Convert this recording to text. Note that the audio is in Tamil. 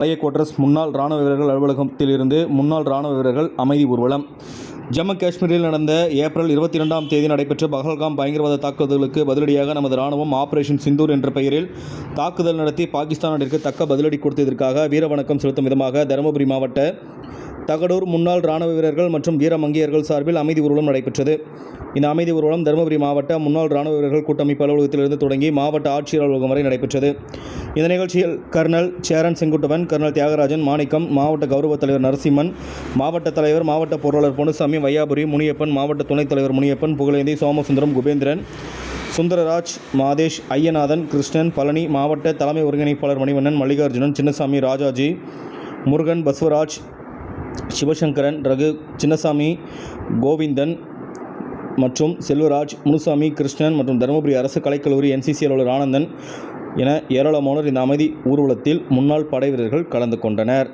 பழைய குவார்டர்ஸ் முன்னாள் ராணுவ வீரர்கள் அலுவலகத்திலிருந்து முன்னாள் ராணுவ வீரர்கள் அமைதி ஊர்வலம். ஜம்மு காஷ்மீரில் நடந்த ஏப்ரல் இருபத்தி இரண்டாம் தேதி நடைபெற்ற பஹல்காம் பயங்கரவாத தாக்குதலுக்கு பதிலடியாக நமது ராணுவம் ஆபரேஷன் சிந்தூர் என்ற பெயரில் தாக்குதல் நடத்தி பாகிஸ்தானிற்கு தக்க பதிலடி கொடுத்ததற்காக வீரவணக்கம் செலுத்தும் விதமாக தருமபுரி மாவட்ட தகடூர் முன்னாள் ராணுவ வீரர்கள் மற்றும் வீரமங்கியர்கள் சார்பில் அமைதி ஊர்வலம் நடைபெற்றது. இந்த அமைதி ஊர்வலம் தருமபுரி மாவட்ட முன்னாள் ராணுவ வீரர்கள் கூட்டமைப்பு அலுவலகத்திலிருந்து தொடங்கி மாவட்ட ஆட்சியர் அலுவலகம் வரை நடைபெற்றது. இந்த நிகழ்ச்சியில் கர்னல் சேரன் செங்குட்டுவன் கர்னல் தியாகராஜன் மாணிக்கம் மாவட்ட கௌரவ தலைவர் நரசிம்மன் மாவட்ட தலைவர் மாவட்ட பொருளாளர் பொன்னுசாமி வையாபுரி முனியப்பன் மாவட்ட துணைத் தலைவர் முனியப்பன் புகழேந்தி சோமசுந்தரம் குபேந்திரன் சுந்தரராஜ் மாதேஷ் ஐயநாதன் கிருஷ்ணன் பழனி மாவட்ட தலைமை ஒருங்கிணைப்பாளர் மணிவண்ணன் மல்லிகார்ஜுனன் சின்னசாமி ராஜாஜி முருகன் பஸ்வராஜ் சிவசங்கரன் ரகு சின்னசாமி கோவிந்தன் மற்றும் செல்வராஜ் முனுசாமி கிருஷ்ணன் மற்றும் தருமபுரி அரசு கலைக்கல்லூரி என்சிசி அலுவலர் ஆனந்தன் என ஏராளமானோர் இந்த அமைதி ஊர்வலத்தில் முன்னாள் படை வீரர்கள் கலந்து கொண்டனர்.